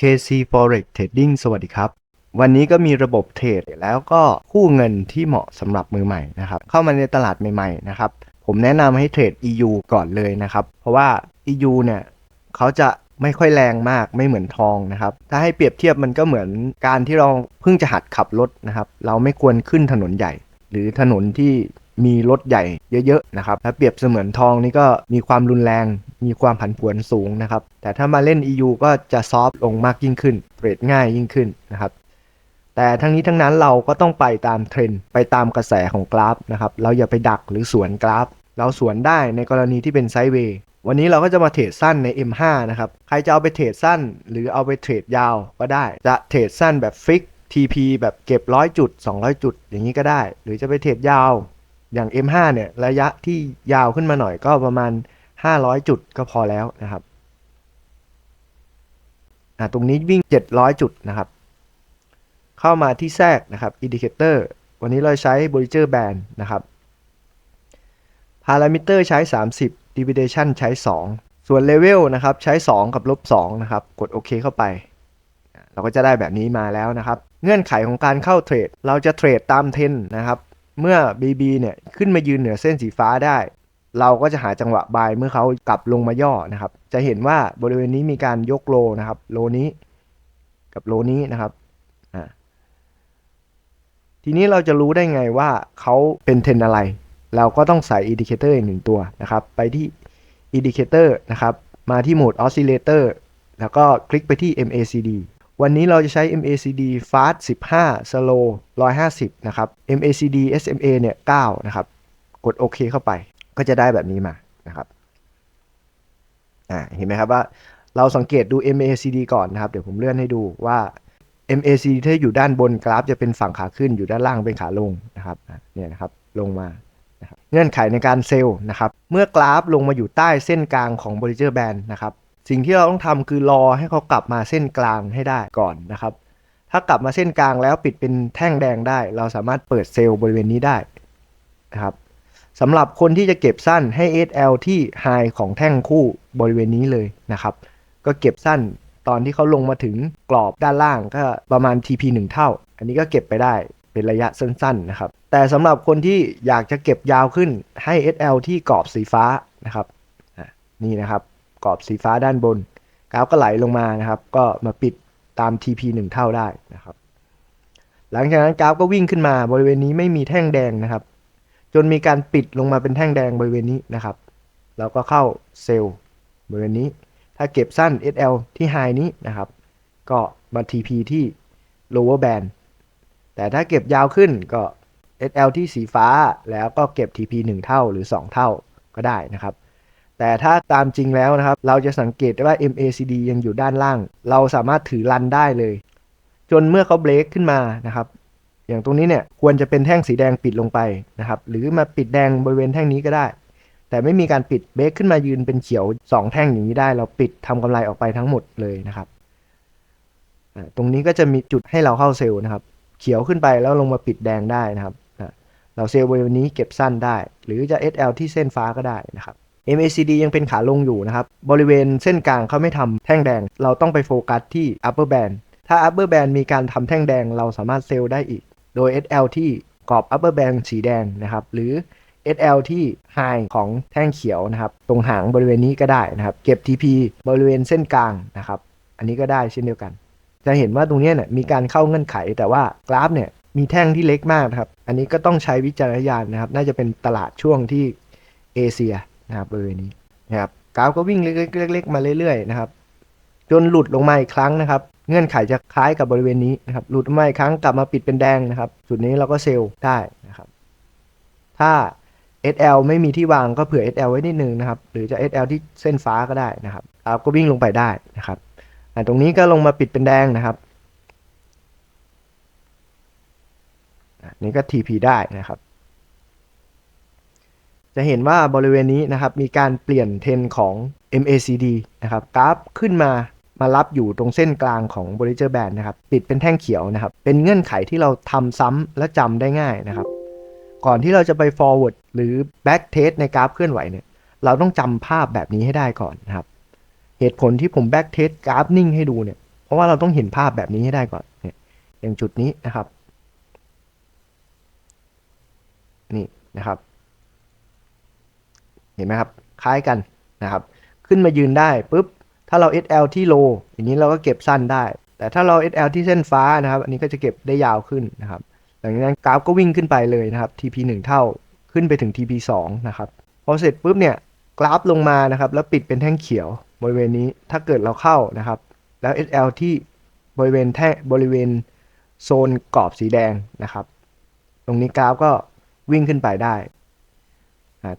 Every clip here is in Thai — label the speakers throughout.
Speaker 1: KC Forex Trading สวัสดีครับ วันนี้ก็มีระบบเทรดแล้วก็คู่เงินที่เหมาะสำหรับมือใหม่นะครับ เข้ามาในตลาดใหม่ๆนะครับ ผมแนะนำให้เทรด EU ก่อนเลยนะครับ เพราะว่า EU เนี่ยเขาจะไม่ค่อยแรงมากไม่เหมือนทองนะครับ ถ้าให้เปรียบเทียบมันก็เหมือนการที่เราเพิ่งจะหัดขับรถนะครับ เราไม่ควรขึ้นถนนใหญ่ หรือถนนที่ มีรถใหญ่เยอะๆนะครับถ้าเปรียบเสมือนทองนี่ก็มีความรุนแรง มีความผันผวนสูงนะครับ แต่ถ้ามาเล่น EU ก็จะซอฟต์ลงมากยิ่งขึ้นเทรดง่ายยิ่งขึ้นนะครับ แต่ทั้งนี้ทั้งนั้นเราก็ต้องไปตามเทรนด์ไปตามกระแสของกราฟนะครับ เราอย่าไปดักหรือสวนกราฟ เราสวนได้ในกรณีที่เป็นไซด์เวย์วันนี้เราก็จะมาเทรดสั้นใน M5 นะครับ ใครจะเอาไปเทรดสั้น หรือเอาไปเทรดยาวก็ได้ จะเทรดสั้นแบบฟิก TP แบบเก็บ 100 จุด 200 จุด อย่างนี้ก็ได้ หรือจะไปเทรดยาว อย่าง M5 เนี่ยระยะที่ยาวขึ้นมาหน่อยก็ประมาณ 500 จุดก็พอแล้วนะครับอ่าตรงนี้วิ่ง 700 จุดนะครับ เข้ามาที่แทรกนะครับ Indicator วันนี้เราใช้ Bollinger Band นะครับ Parameter ใช้ 30 Deviation ใช้ 2 ส่วน Level นะครับใช้ 2 กับลบ2นะครับ กดโอเคเข้าไป เราก็จะได้แบบนี้มาแล้วนะครับ เงื่อนไขของการเข้าเทรด เราจะเทรดตามเทนนะครับ เมื่อ BB เนี่ยขึ้นมายืนเหนือเส้นสีฟ้าได้ เราก็จะหาจังหวะบายเมื่อเขากลับลงมาย่อนะครับ จะเห็นว่าบริเวณนี้มีการยกโลนะครับ โลนี้กับโลนี้นะครับทีนี้เราจะรู้ได้ไงว่าเขาเป็นเทรนอะไร เราก็ต้องใส่อินดิเคเตอร์อีกหนึ่งตัวนะครับ ไปที่อินดิเคเตอร์นะครับ มาที่โหมดออสซิเลเตอร์แล้วก็คลิกไปที่ MACD วันนี้เราจะใช้ MACD Fast 15 Slow 150 นะครับ MACD SMA เนี่ย9นะครับ กดโอเคเข้าไป ก็จะได้แบบนี้มานะครับอ่าเห็นไหมครับว่าเราสังเกตดู MACD ก่อนนะครับ เดี๋ยวผมเลื่อนให้ดูว่า MACD ถ้าอยู่ด้านบนกราฟจะเป็นฝั่งขาขึ้นอยู่ด้านล่างเป็นขาลงนะครับเนี่ยนะครับลงมาเงื่อนไขในการเซลล์นะครับ เมื่อกราฟลงมาอยู่ใต้เส้นกลางของ Bollinger Band นะครับ สิ่งที่เราต้องทำคือรอให้เขากลับมาเส้นกลางให้ได้ก่อนนะครับ ถ้ากลับมาเส้นกลางแล้วปิดเป็นแท่งแดงได้ เราสามารถเปิดเซลล์บริเวณนี้ได้นะครับสำหรับคนที่จะเก็บสั้นให้ SL ที่ High ของแท่งคู่บริเวณนี้เลยนะครับ ก็เก็บสั้นตอนที่เขาลงมาถึงกรอบด้านล่างก็ประมาณ TP 1 เท่า อันนี้ก็เก็บไปได้เป็นระยะสั้นๆนะครับ แต่สำหรับคนที่อยากจะเก็บยาวขึ้นให้ SL ที่กรอบสีฟ้านะครับนี่นะครับ กรอบสีฟ้าด้านบน กราฟก็ไหลลงมานะครับ ก็มาปิดตาม TP 1 เท่าได้นะครับ หลังจากนั้นกราฟก็วิ่งขึ้นมาบริเวณนี้ไม่มีแท่งแดงนะครับ จนมีการปิดลงมาเป็นแท่งแดงบริเวณนี้นะครับแล้วก็เข้าเซลล์บริเวณนี้ ถ้าเก็บสั้น SL ที่ High นี้นะครับ ก็มา TP ที่ lower band แต่ถ้าเก็บยาวขึ้นก็ SL ที่สีฟ้าแล้วก็เก็บ TP 1 เท่าหรือ 2 เท่าก็ได้นะครับ แต่ถ้าตามจริงแล้วนะครับ เราจะสังเกตได้ว่า MACD ยังอยู่ด้านล่าง เราสามารถถือรันได้เลย จนเมื่อเขาเบรกขึ้นมานะครับ อย่างตรงนี้เนี่ยควรจะเป็นแท่งสีแดงปิดลงไปนะครับ หรือมาปิดแดงบริเวณแท่งนี้ก็ได้ แต่ไม่มีการปิดเบรกขึ้นมายืนเป็นเขียว 2 แท่งอย่างนี้ได้ เราปิดทำกำไรออกไปทั้งหมดเลยนะครับตรงนี้ก็จะมีจุดให้เราเข้าเซลล์นะครับ เขียวขึ้นไปแล้วลงมาปิดแดงได้นะครับ เราเซลล์บริเวณนี้เก็บสั้นได้ หรือจะ SL ที่เส้นฟ้าก็ได้นะครับ MACD ยังเป็นขาลงอยู่นะครับ บริเวณเส้นกลางเขาไม่ทำแท่งแดง เราต้องไปโฟกัสที่ upper band ถ้า upper band มีการทำแท่งแดงเราสามารถเซลล์ได้อีก โดย SL ที่กรอบ upper band สีแดงนะครับ หรือ SL ที่ high ของแท่งเขียวนะครับ ตรงหางบริเวณนี้ก็ได้นะครับ เก็บ TP บริเวณเส้นกลางนะครับ อันนี้ก็ได้เช่นเดียวกัน จะเห็นว่าตรงนี้เนี่ยมีการเข้าเงื่อนไข แต่ว่ากราฟเนี่ยมีแท่งที่เล็กมากนะครับ อันนี้ก็ต้องใช้วิจารณญาณนะครับ น่าจะเป็นตลาดช่วงที่เอเชีย นะครับบริเวณนี้นะครับกราฟก็วิ่งเล็กๆมาเรื่อยๆนะครับ จนหลุดลงมาอีกครั้งนะครับ เงื่อนไขจะคล้ายกับบริเวณนี้นะครับ หลุดมาอีกครั้งกลับมาปิดเป็นแดงนะครับ จุดนี้เราก็เซลล์ได้นะครับ ถ้า SL ไม่มีที่วางก็เผื่อ SL ไว้นิดนึงนะครับ หรือจะ SL ที่เส้นฟ้าก็ได้นะครับกราฟก็วิ่งลงไปได้นะครับตรงนี้ก็ลงมาปิดเป็นแดงนะครับนี่ก็ TP ได้นะครับ จะเห็นว่าบริเวณนี้นะครับมีการเปลี่ยนเทรนของ MACD นะครับกราฟขึ้นมามารับอยู่ตรงเส้นกลางของ Bollinger Band นะครับปิดเป็นแท่งเขียวนะครับ เป็นเงื่อนไขที่เราทำซ้ำและจำได้ง่ายนะครับ ก่อนที่เราจะไป forward หรือ back test ในกราฟเคลื่อนไหวเนี่ยเราต้องจำภาพแบบนี้ให้ได้ก่อนนะครับ เหตุผลที่ผม back test กราฟนิ่งให้ดูเนี่ยเพราะว่าเราต้องเห็นภาพแบบนี้ให้ได้ก่อนเนี่ยอย่างจุดนี้นะครับ นี่นะครับ เห็นไหมครับ คล้ายกันนะครับ ขึ้นมายืนได้ปุ๊บ ถ้าเรา SL ที่โลอย่างนี้เราก็เก็บสั้นได้ แต่ถ้าเรา SL ที่เส้นฟ้านะครับ อันนี้ก็จะเก็บได้ยาวขึ้นนะครับ หลังจากนั้นกราฟก็วิ่งขึ้นไปเลยนะครับ TP 1 เท่าขึ้นไปถึง TP 2นะครับ พอเสร็จปุ๊บเนี่ยกราฟลงมานะครับ แล้วปิดเป็นแท่งเขียวบริเวณนี้ถ้าเกิดเราเข้านะครับ แล้ว SL ที่บริเวณแท่บริเวณโซนกรอบสีแดงนะครับ ตรงนี้กราฟก็วิ่งขึ้นไปได้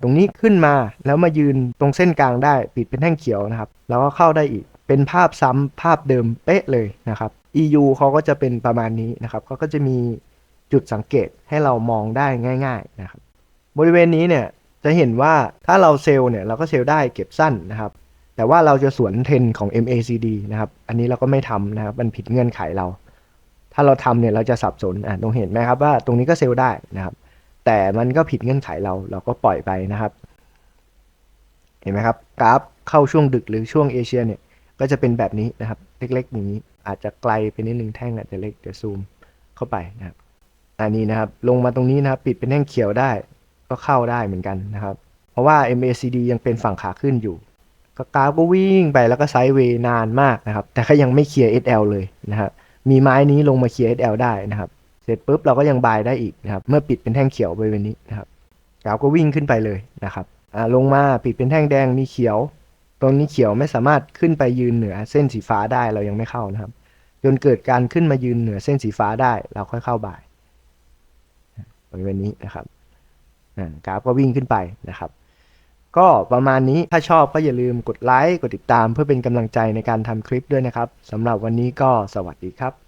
Speaker 1: ตรงนี้ขึ้นมาแล้วมายืนตรงเส้นกลางได้ปิดเป็นแท่งเขียวนะครับ แล้วก็เข้าได้อีกเป็นภาพซ้ำภาพเดิมเป๊ะเลยนะครับ EU เขาก็จะเป็นประมาณนี้นะครับเขาก็จะมีจุดสังเกตให้เรามองได้ง่าย ๆนะครับ บริเวณนี้เนี่ยจะเห็นว่าถ้าเราเซลล์เนี่ยเราก็เซลล์ได้เก็บสั้นนะครับ แต่ว่าเราจะสวนเทรนของ MACD นะครับ อันนี้เราก็ไม่ทำนะครับ มันผิดเงื่อนไขเรา ถ้าเราทำเนี่ยเราจะสับสนอะตรงเห็นไหมครับว่าตรงนี้ก็เซลล์ได้นะครับ แต่มันก็ผิดเงื่อนไขเราเราก็ปล่อยไปนะครับ เห็นไหมครับ กราฟเข้าช่วงดึกหรือช่วงเอเชียเนี่ยก็จะเป็นแบบนี้นะครับ เล็กๆอย่างนี้อาจจะไกลไปนิดนึงแท่งอาจจะเล็กเดี๋ยวซูมเข้าไปนะครับอันนี้นะครับลงมาตรงนี้นะครับ ปิดเป็นแท่งเขียวได้ ก็เข้าได้เหมือนกันนะครับ เพราะว่า MACD ยังเป็นฝั่งขาขึ้นอยู่ก็กราฟก็วิ่งไปแล้วก็ไซด์เวย์นานมากนะครับ แต่ก็ยังไม่เคลียร์ SL เลยนะครับมีไม้นี้ลงมาเคลียร์ SL ได้นะครับ เสร็จปุ๊บเราก็ยังบายได้อีกนะครับ เมื่อปิดเป็นแท่งเขียวบริเวณนี้นะครับกราฟก็วิ่งขึ้นไปเลยนะครับลงมาปิดเป็นแท่งแดงมีเขียว ตรงนี้เขียวไม่สามารถขึ้นไปยืนเหนือเส้นสีฟ้าได้เรายังไม่เข้านะครับ จนเกิดการขึ้นมายืนเหนือเส้นสีฟ้าได้ เราค่อยเข้าบ่ายบริเวณนี้นะครับกราฟก็วิ่งขึ้นไปนะครับ ก็ประมาณนี้ถ้าชอบก็อย่าลืมกดไลค์กดติดตามเพื่อเป็นกำลังใจในการทำคลิปด้วยนะครับสำหรับวันนี้ก็สวัสดีครับ